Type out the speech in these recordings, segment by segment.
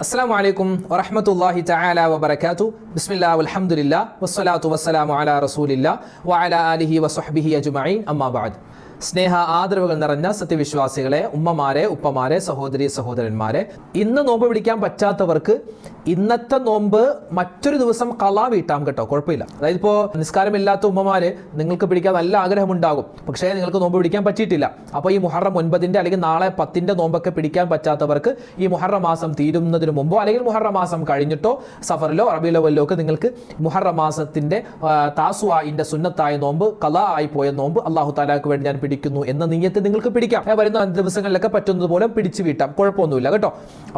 അസ്സാം വലൈക്കും വറഹമത്തല്ലാഹി തആല വബറകാതു ബിസ്മില്ലാ അലഹമുല്ല വസ്സലാത്തു വസ്സലാമു അല റസൂലില്ല. വഅലാ അലിഹി വസ്വഹ്ബിഹി അജ്മഈൻ. അമ്മാബാദ് സ്നേഹ ആദരവുകൾ നിറഞ്ഞ സത്യവിശ്വാസികളെ ഉമ്മമാരെ ഉപ്പമാരെ സഹോദരി സഹോദരന്മാരെ ഇന്ന് നോമ്പ് പിടിക്കാൻ പറ്റാത്തവർക്ക് ഇന്നത്തെ നോമ്പ് മറ്റൊരു ദിവസം കലാ വീട്ടാം കേട്ടോ. കുഴപ്പമില്ല. അതായത് ഇപ്പോൾ നിസ്കാരമില്ലാത്ത ഉമ്മമാര് നിങ്ങൾക്ക് പിടിക്കാൻ നല്ല ആഗ്രഹമുണ്ടാകും. പക്ഷേ നിങ്ങൾക്ക് നോമ്പ് പിടിക്കാൻ പറ്റിയിട്ടില്ല. അപ്പോൾ ഈ മുഹറം ഒൻപതിന്റെ അല്ലെങ്കിൽ നാളെ പത്തിന്റെ നോമ്പൊക്കെ പിടിക്കാൻ പറ്റാത്തവർക്ക് ഈ മുഹറം മാസം തീരുന്നതിന് മുമ്പോ അല്ലെങ്കിൽ മുഹറം മാസം കഴിഞ്ഞിട്ടോ സഫറിലോ റബിലവല്ലോ ഒക്കെ നിങ്ങൾക്ക് മുഹറം മാസത്തിന്റെ താസുവായിന്റെ സുന്നത്തായ നോമ്പ് കലാ ആയി പോയ നോമ്പ് അള്ളാഹു താലാക്ക് വേണ്ടി ഞാൻ പിടിക്കുന്നു എന്ന നീയത്ത് നിങ്ങൾക്ക് പിടിക്കാം. വരുന്ന ദിവസങ്ങളിലൊക്കെ പറ്റുന്നത് പോലെ പിടിച്ചു വീട്ടാം. കുഴപ്പമൊന്നുമില്ല കേട്ടോ.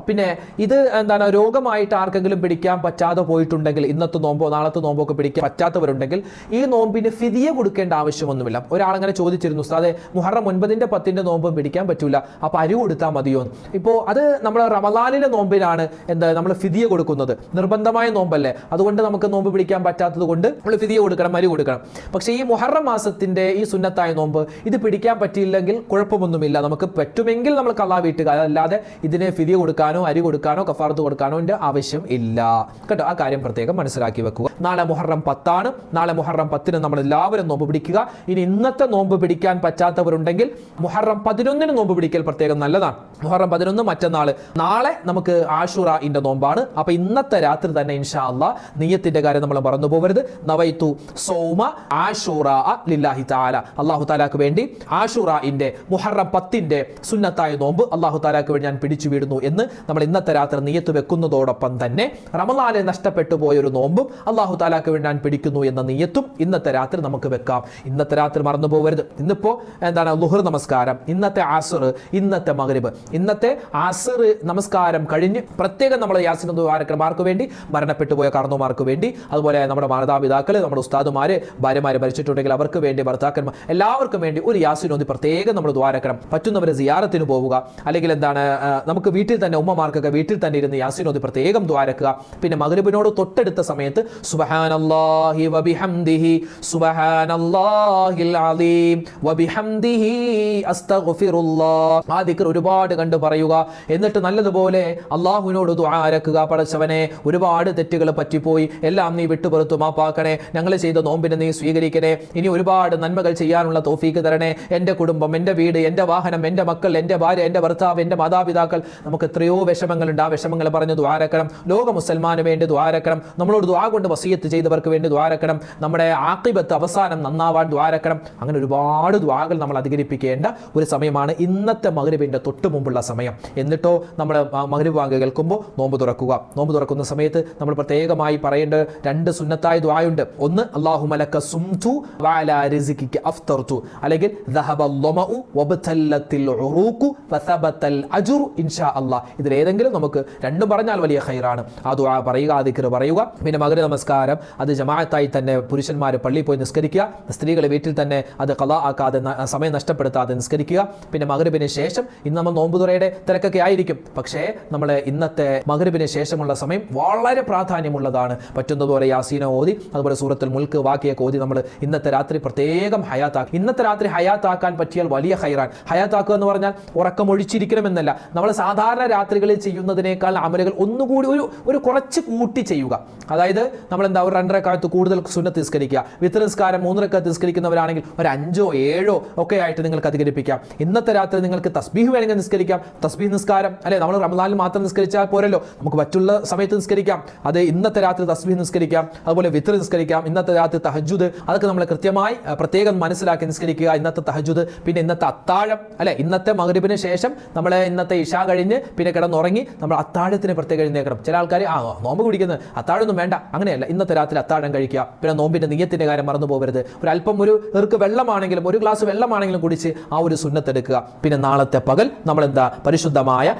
പിന്നെ ഇത് എന്താണ് രോഗമായിട്ട് ആർക്കെങ്കിലും പിടിക്കാൻ പറ്റാതെ പോയിട്ടുണ്ടെങ്കിൽ ഇന്നത്തെ നോമ്പോ നാളത്തെ നോമ്പോ ഒക്കെ പിടിക്കാൻ പറ്റാത്തവരുണ്ടെങ്കിൽ ഈ നോമ്പിന് ഫിതിയെ കൊടുക്കേണ്ട ആവശ്യമൊന്നുമില്ല. ഒരാളങ്ങനെ ചോദിച്ചിരുന്നു അതെ മുഹറം ഒൻപതിന്റെ പത്തിന്റെ നോമ്പ് പിടിക്കാൻ പറ്റൂല അപ്പൊ അരി കൊടുത്താൽ മതിയോ? ഇപ്പോ അത് നമ്മൾ റമദാനിലെ നോമ്പിലാണ് എന്താ നമ്മൾ ഫിതിയെ കൊടുക്കുന്നത്. നിർബന്ധമായ നോമ്പല്ലേ? അതുകൊണ്ട് നമുക്ക് നോമ്പ് പിടിക്കാൻ പറ്റാത്തത് കൊണ്ട് നമ്മൾ ഫിതിയെ കൊടുക്കണം അരി കൊടുക്കണം. പക്ഷേ ഈ മുഹറം മാസത്തിന്റെ ഈ സുന്നത്തായ നോമ്പ് ഇത് പിടിക്കാൻ പറ്റിയില്ലെങ്കിൽ കുഴപ്പമൊന്നുമില്ല. നമുക്ക് പറ്റുമെങ്കിൽ നമ്മൾ കലാ വീട്ടുക അതല്ലാതെ ഇതിനെ ഫിതിയ കൊടുക്കാനോ അരി കൊടുക്കാനോ കഫാർത്ത് കൊടുക്കാനോ ന്റെ ആവശ്യം ഇല്ല. കേട്ടോ ആ കാര്യം പ്രത്യേകം മനസ്സിലാക്കി വെക്കുക. നാളെ മുഹറം പത്താണ്. നാളെ മുഹറം പത്തിന് നമ്മൾ എല്ലാവരും നോമ്പ് പിടിക്കുക. ഇനി ഇന്നത്തെ നോമ്പ് പിടിക്കാൻ പറ്റാത്തവരുണ്ടെങ്കിൽ മുഹറം പതിനൊന്നിന് നോമ്പ് പിടിക്കൽ പ്രത്യേകം നല്ലതാണ്. മുഹറം പതിനൊന്ന് മറ്റന്നാൾ നാളെ നമുക്ക് ആഷുറ ഇന്റെ നോമ്പാണ്. അപ്പൊ ഇന്നത്തെ രാത്രി തന്നെ ഇൻഷാ അള്ളാ നീയത്തിന്റെ കാര്യം നമ്മൾ മറന്നു പോകരുത് നവൈത്തു സൗമ ആഷുറ ലില്ലാഹി താല അള്ളാഹു താലാക്ക് വേണ്ടി ആഷുറ ഇന്റെ മുഹറം പത്തിന്റെ സുന്നത്തായ നോമ്പ് അള്ളാഹു താലാക്ക് വേണ്ടി ഞാൻ പിടിച്ചു വീടുന്നു എന്ന് നമ്മൾ ഇന്നത്തെ രാത്രി നീയത്ത് വെക്കുന്നതോടൊപ്പം തന്നെ. റമലാനെ നഷ്ടപ്പെട്ടു പോയൊരു നോമ്പും അള്ളാഹു താലാക്ക് വേണ്ടി ഞാൻ പിടിക്കുന്നു എന്ന നീയത്തും ഇന്നത്തെ രാത്രി നമുക്ക് വെക്കാം. ഇന്നത്തെ രാത്രി മറന്നു പോകരുത്. ഇന്നിപ്പോ എന്താണ്? ലുഹർ നമസ്കാരം ഇന്നത്തെ ആസർ ഇന്നത്തെ മഗ്രിബ്. ഇന്നത്തെ ആസർ നമസ്കാരം കഴിഞ്ഞ് പ്രത്യേകം നമ്മൾ യാസിൻ ദ്വാരക്കന്മാർക്ക് വേണ്ടി മരണപ്പെട്ടു പോയ കാരണവന്മാർക്ക് വേണ്ടി അതുപോലെ നമ്മുടെ മാതാപിതാക്കൾ നമ്മുടെ ഉസ്താദുമാര് ഭാര്യമാര് മരിച്ചിട്ടുണ്ടെങ്കിൽ അവർക്ക് വേണ്ടി ഭർത്താക്കന്മാർ എല്ലാവർക്കും വേണ്ടി ഒരു യാസിനോന്തി പ്രത്യേകം നമ്മൾ ദ്വാരക്കണം പറ്റുന്നവരെ സിയാറത്തിന് പോവുക. അല്ലെങ്കിൽ എന്താണ് നമുക്ക് വീട്ടിൽ തന്നെ ഉമ്മമാർക്കൊക്കെ വീട്ടിൽ തന്നെ ഇരുന്ന് യാസിനോന്തി പ്രത്യേകം ദ്വാരക്കുക. പിന്നെ മഗ്രിബിനോട് തൊട്ടടുത്ത സമയത്ത് വബിഹംദിഹി അലീം വബിഹംദിഹി അസ്തഗ്ഫിറുല്ലാഹ്. ആ ദിക്ർ ഒരുപാട് കണ്ട് പറയുക. എന്നിട്ട് നല്ലതുപോലെ അള്ളാഹുവിനോട് ദ്വാരക്കുക പടച്ചവനെ ഒരുപാട് തെറ്റുകൾ പറ്റിപ്പോയി. എല്ലാം നീ വിട്ടുപുറത്തു മാപ്പാക്കണേ. ഞങ്ങൾ ചെയ്ത നോമ്പിനെ നീ സ്വീകരിക്കണേ. ഇനി ഒരുപാട് നന്മകൾ ചെയ്യാനുള്ള തോഫീക്ക് തരണേ. എന്റെ കുടുംബം എന്റെ വീട് എന്റെ വാഹനം എന്റെ മക്കൾ എന്റെ ഭാര്യ എന്റെ ഭർത്താവ് എന്റെ മാതാപിതാക്കൾ. നമുക്ക് എത്രയോ വിഷമങ്ങളുണ്ട്. ആ വിഷമങ്ങൾ പറഞ്ഞു ദ്വാരക്കണം ലോക മുസൽമാന് വേണ്ടി ദ്വാരക്കണം നമ്മളോട് ദ്വാ കൊണ്ട് വസീയത്ത് ചെയ്തവർക്ക് വേണ്ടി ദ്വാരക്കണം നമ്മുടെ ആക്കിബത്ത് അവസാനം നന്നാവാൻ ദ്വാരക്കണം അങ്ങനെ ഒരുപാട് ദ്വാകൾ നമ്മൾ അധികരിപ്പിക്കേണ്ട ഒരു സമയമാണ് ഇന്നത്തെ മകരവിന്റെ തൊട്ട് മുമ്പുള്ള സമയം. എന്നിട്ടോ നമ്മൾ മകരവ് വാങ്ങ കേൾക്കുമ്പോൾ നോമ്പ് തുറക്കുക. നോമ്പ് തുറക്കുന്ന സമയത്ത് നമ്മൾ പ്രത്യേകമായി പറയേണ്ട രണ്ട് സുന്നത്തായ ദ്വായുണ്ട് ഒന്ന് അള്ളാഹു മലക്ക സുംതു വാല അല്ലെങ്കിൽ ഇതിലേതെങ്കിലും നമുക്ക് രണ്ടും പറഞ്ഞാൽ വലിയ ഹൈ ഖൈറാണ് ആ ദുആ പറയുക ആ ദിക്ർ പറയുക. പിന്നെ മകര നമസ്കാരം. അത് ജമാഅത്തായി തന്നെ പുരുഷന്മാർ പള്ളിയിൽ പോയി നിസ്കരിക്കുക. സ്ത്രീകൾ വീട്ടിൽ തന്നെ അത് കലാ ആക്കാതെ സമയം നഷ്ടപ്പെടുത്താതെ നിസ്കരിക്കുക. പിന്നെ മകരബിന് ശേഷം ഇന്ന് നമ്മൾ നോമ്പുതുറയുടെ തിരക്കൊക്കെ ആയിരിക്കും. പക്ഷേ നമ്മൾ ഇന്നത്തെ മകരബിന് ശേഷമുള്ള സമയം വളരെ പ്രാധാന്യമുള്ളതാണ്. പറ്റുന്നതുപോലെ യാസീന ഓതി അതുപോലെ സൂറത്തിൽ മുൽക്ക് വാക്കിയൊക്കെ ഓതി നമ്മൾ ഇന്നത്തെ രാത്രി പ്രത്യേകം ഹയാത്താക്കി. ഇന്നത്തെ രാത്രി ഹയാത്താക്കാൻ പറ്റിയാൽ വലിയ ഹൈറാൻ ഹയാത്താക്കുക എന്ന് പറഞ്ഞാൽ ഉറക്കമൊഴിച്ചിരിക്കണമെന്നല്ല നമ്മൾ സാധാരണ രാത്രികളിൽ ചെയ്യുന്നതിനേക്കാൾ അമലുകൾ ഒന്നുകൂടി ഒരു ഒരു ഒരു കുറച്ച് കൂട്ടി ചെയ്യുക. അതായത് നമ്മൾ എന്താ ഒരു രണ്ടര കാലത്ത് കൂടുതൽ സുന്നത്ത് നിസ്കരിക്കുക. വിത്ത് നിസ്കാരം മൂന്നരക്കാലത്ത് നിസ്കരിക്കുന്നവരാണെങ്കിൽ ഒരു അഞ്ചോ ഏഴോ ഒക്കെ ആയിട്ട് നിങ്ങൾക്ക് അധികരിപ്പിക്കാം. ഇന്നത്തെ രാത്രി നിങ്ങൾക്ക് തസ്ബീഹ് വേണമെങ്കിൽ നിസ്കരിക്കാം. തസ്ബീഹ് നിസ്കാരം അല്ലെ നമ്മൾ റമദാനിൽ മാത്രം നിസ്കരിച്ചാൽ പോരല്ലോ. നമുക്ക് മറ്റുള്ള സമയത്ത് നിസ്കരിക്കാം. അത് ഇന്നത്തെ രാത്രി തസ്ബീഹ് നിസ്കരിക്കാം. അതുപോലെ വിത്ര നിസ്കരിക്കാം. ഇന്നത്തെ രാത്രി തഹജുദ് അതൊക്കെ നമ്മൾ കൃത്യമായി പ്രത്യേകം മനസ്സിലാക്കി നിസ്കരിക്കുക. ഇന്നത്തെ തഹജുദ് പിന്നെ ഇന്നത്തെ അത്താഴം അല്ലെ ഇന്നത്തെ മകരിബിന് ശേഷം നമ്മൾ ഇന്നത്തെ ഇഷ കഴിഞ്ഞ് പിന്നെ കിടന്നുറങ്ങി നമ്മൾ അത്താഴത്തിന് പ്രത്യേകം എഴുന്നേക്കണം ചില ആൾക്കാർ ആ നോമ്പ് കുടിക്കുന്നത് അത്താഴൊന്നും വേണ്ട. അങ്ങനെയല്ല ഇന്നത്തെ രാത്രി അത്താഴം കഴിക്കുക. പിന്നെ നോമ്പിന്റെ നീയത്തിന്റെ കാര്യം മറന്നു പോകരുത് ഒരു അല്പം ഒരു ഇർക്ക് വെള്ളമാണെങ്കിലും ഒരു ഗ്ലാസ് വെള്ളമാണെങ്കിലും കുടിച്ച് ആ ഒരു സുന്നത്തെടുക്കുക പിന്നെ നാളത്തെ പകൽ നമ്മൾ എന്താ പരിശുദ്ധമായ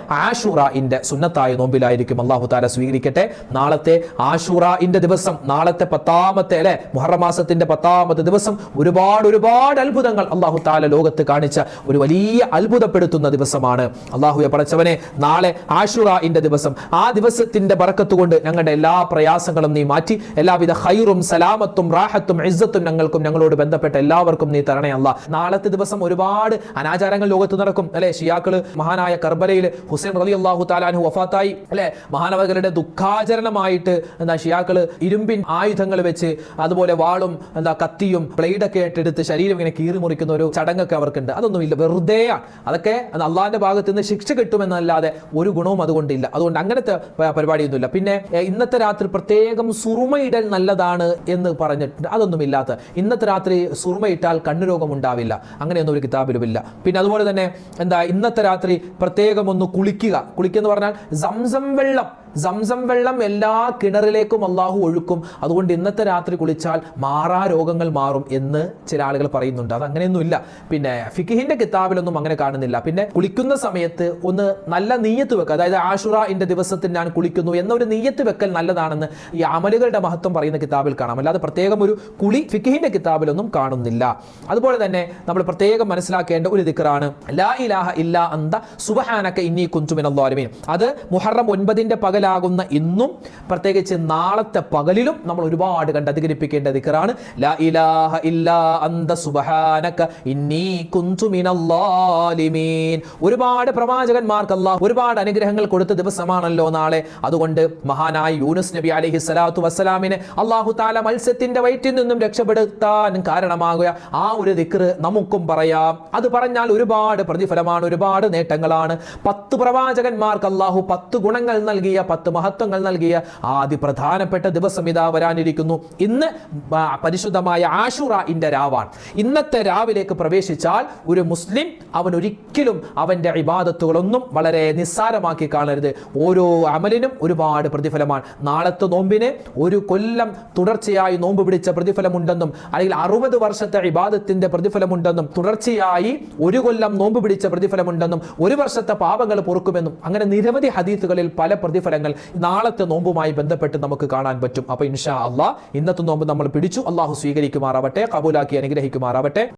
ഇന്റെ സുന്നത്തായ നോമ്പിലായിരിക്കും. അള്ളാഹു താര സ്വീകരിക്കട്ടെ. നാളത്തെ ആഷുറ ഇന്റെ ദിവസം നാളത്തെ പത്താമത്തെ അല്ലെ? മുഹറമാസത്തിന്റെ പത്താമത്തെ ദിവസം ഒരുപാട് ഒരുപാട് അത്ഭുതങ്ങൾ അള്ളാഹു താല ലോകത്ത് കാണിച്ച ഒരു വലിയ അത്ഭുതപ്പെടുത്തുന്ന ദിവസമാണ്. അള്ളാഹുയെ പടച്ചവനെ നാളെ ആഷുറ ഇന്റെ ദിവസം ആ ദിവസം ഇസ്സത്തിന്റെ ബറക്കത്ത് കൊണ്ട് ഞങ്ങളുടെ എല്ലാ പ്രയാസങ്ങളും നീ മാറ്റി. എല്ലാവിധ ഹൈറും സലാമത്തും റാഹത്തും ഇസ്സത്തും ഞങ്ങൾക്കും ഞങ്ങളോട് ബന്ധപ്പെട്ട എല്ലാവർക്കും നീ തരണേ നാളത്തെ ദിവസം ഒരുപാട് അനാചാരങ്ങൾ ലോകത്ത് നടക്കും. അല്ലെ ഷിയാക്കൾ മഹാനായ കർബലയിൽ ഹുസൈൻ റലി അള്ളാഹു താലാൻഹു വഫാത്തായി. അല്ലെ മഹാനവകളുടെ ദുഃഖാചരണമായിട്ട് എന്താ ഷിയാക്കൾ ഇരുമ്പിൻ ആയുധങ്ങൾ വെച്ച് അതുപോലെ വാളും എന്താ കത്തിയും ബ്ലേഡൊക്കെ ആയിട്ടെടുത്ത് ശരീരം ഇങ്ങനെ കീറി മുറിക്കുന്ന ഒരു ചടങ്ങൊക്കെ അവർക്കുണ്ട്. അതൊന്നുമില്ല. വെറുതെയാണ് അതൊക്കെ അത് അള്ളാഹിന്റെ ഭാഗത്ത് നിന്ന് ശിക്ഷ കിട്ടുമെന്നല്ലാതെ ഒരു ഗുണവും അതുകൊണ്ടില്ല. അതുകൊണ്ട് അങ്ങനത്തെ പരിപാടിയൊന്നുമില്ല. പിന്നെ ഇന്നത്തെ രാത്രി പ്രത്യേകം സുറുമയിടൽ നല്ലതാണ് എന്ന് പറഞ്ഞിട്ടുണ്ട്. അതൊന്നുമില്ലാത്ത ഇന്നത്തെ രാത്രി സുറുമയിട്ടാൽ കണ്ണുരോഗം ഉണ്ടാവില്ല. അങ്ങനെയൊന്നും ഒരു കിതാബിലുമില്ല. പിന്നെ അതുപോലെ തന്നെ എന്താ ഇന്നത്തെ രാത്രി പ്രത്യേകം ഒന്ന് കുളിക്കുക. കുളിക്കുക എന്ന് പറഞ്ഞാൽ സംസം വെള്ളം. സംസം വെള്ളം എല്ലാ കിണറിലേക്കും അള്ളാഹു ഒഴുക്കും. അതുകൊണ്ട് ഇന്നത്തെ രാത്രി കുളിച്ചാൽ മാറാ രോഗങ്ങൾ മാറും എന്ന് ചില ആളുകൾ പറയുന്നുണ്ട്. അത് അങ്ങനെയൊന്നുമില്ല. പിന്നെ ഫിഖിഹിന്റെ കിതാബിലൊന്നും അങ്ങനെ കാണുന്നില്ല. പിന്നെ കുളിക്കുന്ന സമയത്ത് ഒന്ന് നല്ല നീയത്ത് വെക്കുക അതായത് ആഷുറ ഇന്റെ ദിവസത്തിൽ ഞാൻ കുളിക്കുന്നു എന്നൊരു നീയത്ത് വെക്കൽ നല്ലതാണെന്ന് ഈ അമലുകളുടെ മഹത്വം പറയുന്ന കിതാബിൽ കാണാം. അല്ലാതെ പ്രത്യേകം ഒരു കുളി ഫിഖിഹിന്റെ കിതാബിലൊന്നും കാണുന്നില്ല. അതുപോലെ തന്നെ നമ്മൾ പ്രത്യേകം മനസ്സിലാക്കേണ്ട ഒരു ദിക്കറാണ് ലാ ഇലാഹ ഇല്ലാ അന്ത സുബഹാനക്ക ഇന്നി കുഞ്ചുമിനോ അത് മുഹറം ഒൻപതിന്റെ പകലാകുന്ന ഇന്നും പ്രത്യേകിച്ച് നാളത്തെ പകലിലും നമ്മൾ ഒരുപാട് കണ്ട് അധികരിപ്പിക്കേണ്ട ദിക്കറാണ് ലാ ഇലാഹ അന്ത ഇന്നി കുഞ്ചുമിനല്ലാലിമീൻ ഒരുപാട് പ്രവാചകന്മാർക്ക് അല്ലാഹ് ഒരുപാട് അനുഗ്രഹങ്ങൾ കൊടുത്ത ദിവസമാണല്ലോ നാളെ. അതുകൊണ്ട് മഹാനായ യൂനുസ് നബി അലൈഹി സ്വലാത്തു വസ്സലാമിനെ അള്ളാഹു താല മത്സ്യത്തിന്റെ വയറ്റിൽ നിന്നും രക്ഷപ്പെടുത്താൻ കാരണമാകുക. ആ ഒരു ദിക്റ് നമുക്കും പറയാം. അത് പറഞ്ഞാൽ ഒരുപാട് പ്രതിഫലമാണ് ഒരുപാട് നേട്ടങ്ങളാണ്. പത്ത് പ്രവാചകന്മാർക്ക് അള്ളാഹു പത്ത് ഗുണങ്ങൾ നൽകിയ പത്ത് മഹത്വങ്ങൾ നൽകിയ ആദ്യ പ്രധാനപ്പെട്ട ദിവസം ഇതാ വരാനിരിക്കുന്നു. ഇന്ന് പരിശുദ്ധമായ ആഷുറ ഇന്റെ രാവാണ്. ഇന്നത്തെ രാവിലേക്ക് പ്രവേശിച്ചാൽ ഒരു മുസ്ലിം അവൻ ഒരിക്കലും അവന്റെ ഇബാദത്തുകളൊന്നും വളരെ നിസ്സാരമാക്കി കാണരുത്. ഓരോ അമലിനും ഒരുപാട് പ്രതിഫലമാണ്. നാളത്തെ നോമ്പിന് ഒരു കൊല്ലം തുടർച്ചയായി നോമ്പ് പിടിച്ച പ്രതിഫലമുണ്ടെന്നും അല്ലെങ്കിൽ അറുപത് വർഷത്തെ ഇബാദത്തിന്റെ പ്രതിഫലമുണ്ടെന്നും തുടർച്ചയായി ഒരു കൊല്ലം നോമ്പ് പിടിച്ച പ്രതിഫലമുണ്ടെന്നും ഒരു വർഷത്തെ പാപങ്ങൾ പൊറുക്കുമെന്നും അങ്ങനെ നിരവധി ഹദീത്തുകളിൽ പല പ്രതിഫലങ്ങൾ നാളത്തെ നോമ്പുമായി ബന്ധപ്പെട്ട് നമുക്ക് കാണാൻ പറ്റും. അപ്പൊ ഇൻഷാ അള്ളാഹ് ഇന്നത്തെ നോമ്പ് നമ്മൾ പിടിച്ചു. അള്ളാഹു സ്വീകരിക്കുമാറാവട്ടെ കബൂലാക്കി അനുഗ്രഹിക്കുമാറാവട്ടെ.